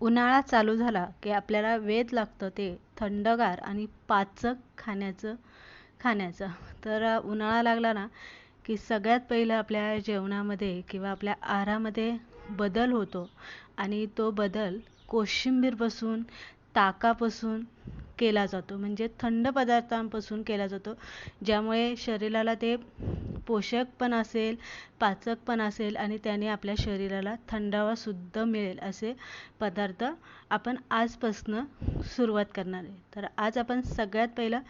उन्हाळा चालू झाला की आपल्याला वेध लागतं ते थंडगार आणि पाचक खाण्याचं खाण्याचं. तर उन्हाळा लागला ना की सगळ्यात पहिलं आपल्या जेवणामध्ये किंवा आपल्या आहारामध्ये बदल होतो आणि तो बदल कोशिंबीरपासून ताकापासून केला जातो. म्हणजे थंड पदार्थांपासून केला जातो. ज्यामुळे शरीराला ते पोषक पण असेल पाचक पण असेल आणि त्याने आपल्या शरीराला थंडावासुद्धा मिळेल असे पदार्थ आपण आजपासनं सुरुवात करणार आहे. तर आज आपण सगळ्यात पहिलं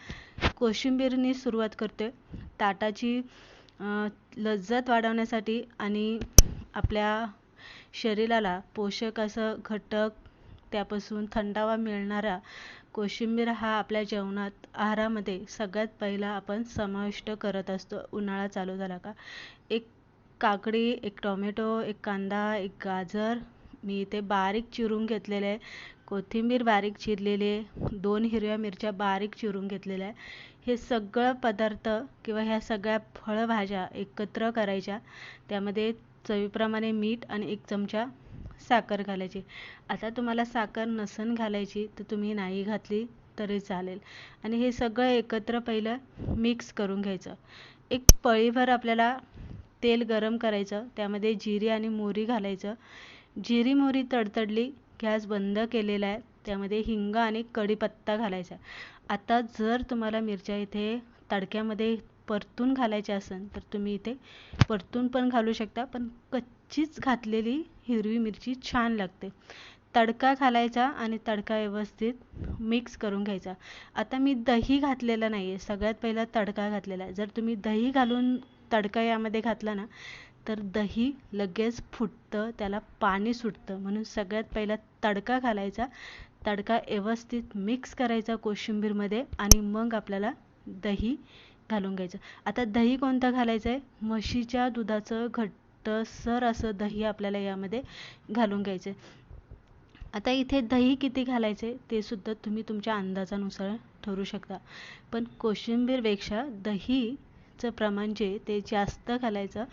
कोशिंबीरनी सुरुवात करतो आहे ताटाची लज्जत वाढवण्यासाठी आणि आपल्या शरीराला पोषक असं घटक त्यापासून थंडावा मिळणारा कोशिंबीर हा आपल्या जेवणात आहारामध्ये सगळ्यात पहिला आपण समाविष्ट करत असतो. उन्हाळा चालू झाला का? एक काकडी एक टोमॅटो एक कांदा एक गाजर. मी इथे बारीक चिरून घेतलेले आहे. कोथिंबीर बारीक चिरलेली आहे. दोन हिरव्या मिरच्या बारीक चिरून घेतलेल्या आहे. हे सगळं पदार्थ किंवा ह्या सगळ्या फळभाज्या एकत्र करायच्या. त्यामध्ये चवीप्रमाणे मीठ आणि एक चमचा साखर घालायची. आता तुम्हाला साखर नसन घालायची तर तुम्ही नाही घातली तरी चालेल. आणि हे सगळं एकत्र पहिलं मिक्स करून घ्यायचं. एक पळीभर आपल्याला तेल गरम करायचं त्यामध्ये जिरी आणि मोहरी घालायचं. जिरी मोहरी तडतडली गॅस बंद केलेला आहे त्यामध्ये हिंग आणि कढीपत्ता घालायचा. आता जर तुम्हाला मिरच्या इथे तडक्यामध्ये परतून घालायची असेल तर तुम्ही इथे परतून पण घालू शकता. पण कच्चीच घातलेली हिरवी मिरची छान लागते. तडका घालायचा आणि तडका व्यवस्थित मिक्स करून घ्यायचा. आता मी दही घातलेलं नाही आहे सगळ्यात पहिला तडका घातलेला आहे. जर तुम्ही दही घालून तडका यामध्ये घातला ना तर दही लगेच फुटतं त्याला पाणी सुटतं. म्हणून सगळ्यात पहिला तडका घालायचा. तडका व्यवस्थित मिक्स करायचा कोशिंबीरमध्ये आणि मग आपल्याला दही घालून घ्यायचं. आता दही कोणतं घालायचं आहे म्हशीच्या दुधाचं घट्टसर असं दही आपल्याला यामध्ये घालून घ्यायचं आहे आता इथे दही किती घालायचे ते सुद्धा तुम्ही तुमच्या अंदाजानुसार ठरू शकता. पण कोशिंबीरपेक्षा दहीचं प्रमाण जे ते जास्त घालायचं.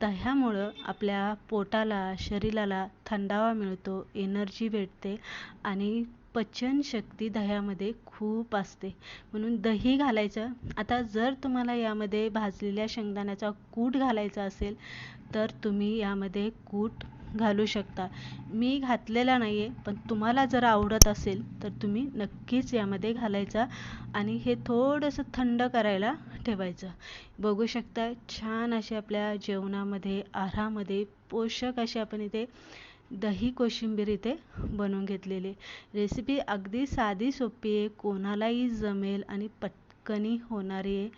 दह्यामुळं आपल्या पोटाला शरीराला थंडावा मिळतो एनर्जी भेटते आणि पचनशक्ती दह्यामध्ये खूप असते. म्हणून दही घालायचं. आता जर तुम्हाला यामध्ये भाजलेल्या शेंगदाण्याचा कूट घालायचा असेल तर तुम्ही यामध्ये कूट घालू शकता. मी घातलेला नाही आहे पण तुम्हाला जर आवडत असेल तर तुम्ही नक्कीच यामध्ये घालायचा आणि हे थोडंसं थंड करायला ठेवायचं. बघू शकता छान असे आपल्या जेवणामध्ये आहारामध्ये पोषक असे आपण इथे दही कोशिंबीर इथे बनवून घेतलेली. रेसिपी अगदी साधी सोपी आहे. कोणालाही जमेल आणि पटकनी होणारी आहे.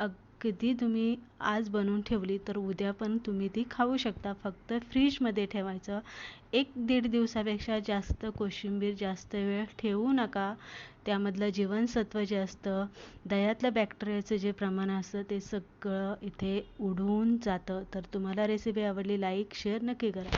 अगदी तुम्ही आज बनवून ठेवली तर उद्या पण तुम्ही ती खाऊ शकता. फक्त फ्रीजमध्ये ठेवायचं. एक दीड दिवसापेक्षा जास्त कोशिंबीर जास्त वेळ ठेवू नका. त्यामधलं जीवनसत्व जे असतं दह्यातलं बॅक्टेरियाचं जे प्रमाण असतं ते सगळं इथे उडून जातं. तर तुम्हाला रेसिपी आवडली लाईक शेअर नक्की करा.